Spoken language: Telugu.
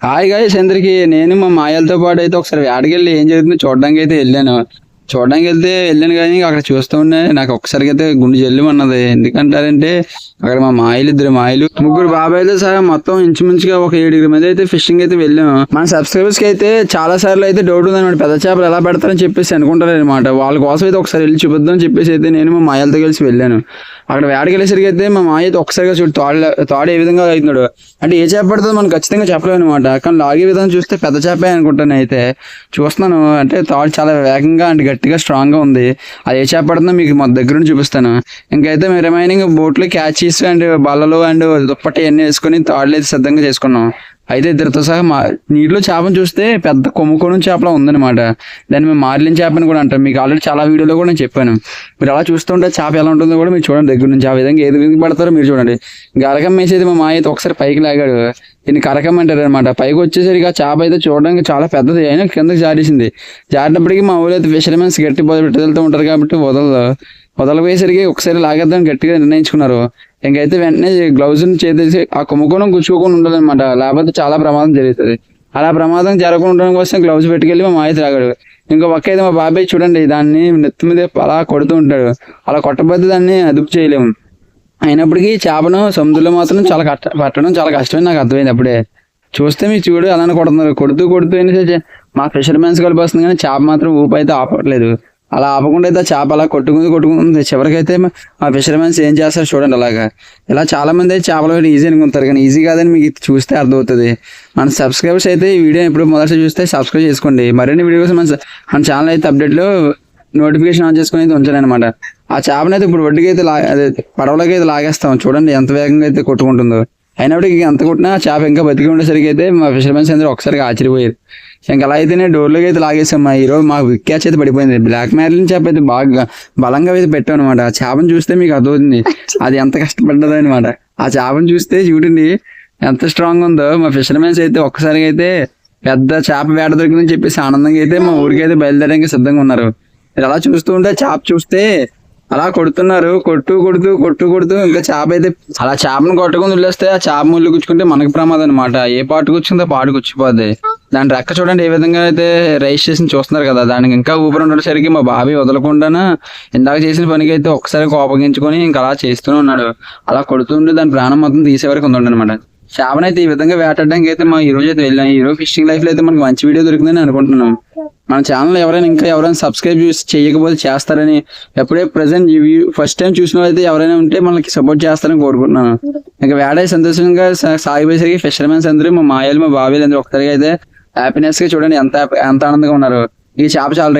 హాయ్ గాయస్ అందరికి నేను మా మాయలతో పాటు అయితే ఒకసారి వేడకెళ్ళి ఏం జరుగుతుందో చూడడానికి అయితే వెళ్ళాను. చూడడానికి వెళ్తే వెళ్ళాను కానీ అక్కడ చూస్తూ ఉండే నాకు ఒకసారికి అయితే గుండె జల్లిమన్నది. ఎందుకంటారంటే అక్కడ మా మాయలు ఇద్దరు మాయలు. ముగ్గురు బాబాయ్తో సరే మొత్తం ఇంచుమించుగా ఒక ఏడుగురు మంది అయితే ఫిషింగ్ అయితే వెళ్ళాము. మన సబ్స్క్రైబర్స్కి అయితే చాలా సార్లు అయితే డౌట్ ఉందన్నమాట పెద్ద చేపలు ఎలా పెడతారని చెప్పేసి అనుకుంటారు అనమాట వాళ్ళ కోసం అయితే ఒకసారి వెళ్ళి చూపిద్దాం చెప్పేసి అయితే నేను మా మాయలతో కలిసి వెళ్ళాను. అక్కడ వేడకెళ్ళేసరికి వెళ్ళేసరికి అయితే మా మాయ అయితే ఒకసారిగా చూడు తాడు తాడు ఏ విధంగా అవుతున్నాడు అంటే ఏ చేప పడుతుందో మనం ఖచ్చితంగా చెప్పలేము అనమాట కానీ లాగే విధానం చూస్తే పెద్ద చేపే అనుకుంటాను అయితే. చూస్తున్నాను. అంటే తాడు చాలా వేగంగా అంటే గట్టిగా స్ట్రాంగ్గా ఉంది. అది ఏ చేప పడుతుందో మీకు మా దగ్గర నుంచి చూపిస్తాను. ఇంకైతే మేము రిమైనింగ్ బోట్లు క్యాచీస్ అండ్ బల్లలు అండ్ దుప్పటి అన్ని వేసుకొని తాడులు అయితే సిద్ధంగా చేసుకున్నాం. అయితే ఇద్దరితో సహా మా నీటిలో చేపను చూస్తే పెద్ద కొమ్ముకోణం చేపలా ఉందన్నమాట. దాన్ని మేము మార్లిన చేపని కూడా అంటాం మీకు ఆల్రెడీ చాలా వీడియోలో కూడా నేను చెప్పాను. మీరు అలా చూస్తుంటే చేప ఎలా ఉంటుందో కూడా మీరు చూడండి దగ్గర నుంచి. ఆ విధంగా ఏది విధంగా పడతారో మీరు చూడండి. గరకం వేసేది మా మాయ అయితే ఒకసారి పైకి లాగాడు. దీన్ని కరకం అంటారు అనమాట పైకి వచ్చేసరికి ఆ చేప అయితే చూడడానికి చాలా పెద్దది. అయినా కిందకి జారేసింది. జారినప్పటికీ మా ఊళ్ళో అయితే ఫిషర్మెన్స్ గట్టి పెట్టి వెళ్తూ ఉంటారు కాబట్టి వదలదు వదలపోయేసరికి ఒకసారి లాగేద్దాం గట్టిగా నిర్ణయించుకున్నారు. ఇంకైతే వెంటనే గ్లౌజ్ చేసేసి ఆ కొమ్ముకోణం గుచ్చుకోకుండా ఉండాలన్నమాట. లేకపోతే చాలా ప్రమాదం జరుగుతుంది. అలా ప్రమాదం జరగకుండా ఉండడం కోసం గ్లౌజ్ పెట్టుకెళ్ళి మా మాయ తాగాడు. ఇంకో పక్క అయితే మా బాబాయ్ చూడండి దాన్ని నెత్తి మీద అలా కొడుతూ ఉంటాడు. అలా కొట్టబోతే దాన్ని అదుపు చేయలేము. అయినప్పటికీ చేపను సముద్రంలో మాత్రం చాలా కష్ట పట్టడం చాలా కష్టమని నాకు అర్థమైంది అప్పుడే. చూస్తే మీ చూడు అలానే కొడుతున్నారు. కొడుతూ కొడుతూ అయినా మా ఫిషర్మెన్స్ కలిపి వస్తుంది కానీ చేప మాత్రం ఊపు అయితే ఆపట్లేదు. అలా ఆపకుండా అయితే చేప అలా కొట్టుకుంది కొట్టుకుంది. చివరికైతే ఆ ఫిషర్మెన్స్ ఏం చేస్తారు చూడండి అలాగా. ఇలా చాలా మంది అయితే చేపలు ఈజీ అనుకుంటారు కానీ ఈజీ కాదని మీకు ఇది చూస్తే అర్థమవుతుంది. మన సబ్స్క్రైబర్స్ అయితే ఈ వీడియో ఎప్పుడు మొదటి చూస్తే సబ్స్క్రైబ్ చేసుకోండి. మరిన్ని వీడియోస్ మన మన ఛానల్ అయితే అప్డేట్లు నోటిఫికేషన్ ఆన్ చేసుకుని అయితే ఉంచాను అనమాట ఆ చేపనైతే అయితే ఇప్పుడు వడ్డీకి అయితే లా అదే పడవలోకి అయితే లాగేస్తాం. చూడండి ఎంత వేగంగా అయితే కొట్టుకుంటుందో. అయినప్పటికీ ఎంత కొట్టినా చేప ఇంకా బతికి ఉండేసరికి అయితే మా ఫిషర్మెన్స్ అందరూ ఒకసారిగా ఆశ్చర్యపోయారు. ఇంకా అలా అయితేనే డోర్లోకి అయితే లాగేసాం. మా ఈరోజు మాకు క్యాచ్ అయితే పడిపోయింది. బ్లాక్ మ్యారిలిన్ చేప అయితే బాగా బలంగా అయితే పెట్టాం అనమాట ఆ చేపను చూస్తే మీకు అర్థమవుతుంది. అది ఎంత కష్టపడ్డదో అనమాట ఆ చేపను చూస్తే చూడండి ఎంత స్ట్రాంగ్ ఉందో. మా ఫిషర్మెన్స్ అయితే ఒక్కసారిగా అయితే పెద్ద చేప వేట దొరికిందని చెప్పేసి ఆనందంగా అయితే మా ఊరికి అయితే బయలుదేరడానికి సిద్ధంగా ఉన్నారు. మీరు అలా చూస్తూ ఉంటే చేప చూస్తే అలా కొడుతున్నారు. కొట్టు కొడుతూ కొట్టు కొడుతూ ఇంకా చేప అయితే అలా చేపను కొట్టుకుని వదిలేస్తే ఆ చేప ముళ్ళు గుచ్చుకుంటే మనకి ప్రమాదం అనమాట ఏ పాటు గుచ్చుకుందో పాటు గుచ్చిపోద్ది. దాని రెక్క చూడండి ఏ విధంగా అయితే రైస్ చేసి చూస్తున్నారు కదా. దానికి ఇంకా ఊపిరి ఉండేసరికి మా బాబీ వదలకుండానా ఇందాక చేసిన పనికి అయితే ఒకసారి కోపగించుకొని ఇంకా అలా చేస్తూనే ఉన్నాడు. అలా కొడుతుంటే దాని ప్రాణం మొత్తం తీసే వరకు ఉందన్నమాట చేపనైతే ఈ విధంగా వేటాడడానికి అయితే మా ఈ రోజు అయితే వెళ్ళాం. ఈ రోజు ఫిషింగ్ లైఫ్లో అయితే మనకు మంచి వీడియో దొరికిందని అనుకుంటున్నాం. మన ఛానల్ ఎవరైనా ఇంకా ఎవరైనా సబ్స్క్రైబ్ చేయకపోతే చేస్తారని ఎప్పుడే ప్రజెంట్ ఫస్ట్ టైం చూసిన అయితే ఎవరైనా ఉంటే మనకి సపోర్ట్ చేస్తారని కోరుకుంటున్నాను. ఇంకా వేడే సంతోషంగా సాగిపోయేసరికి ఫిషర్మెన్స్ అందరూ మా మాయలు మా బాబీలు అందరూ ఒకసారిగా అయితే హ్యాపీనెస్గా చూడండి. ఎంత ఎంత ఆనందంగా ఉన్నారు. ఈ చేప చాలా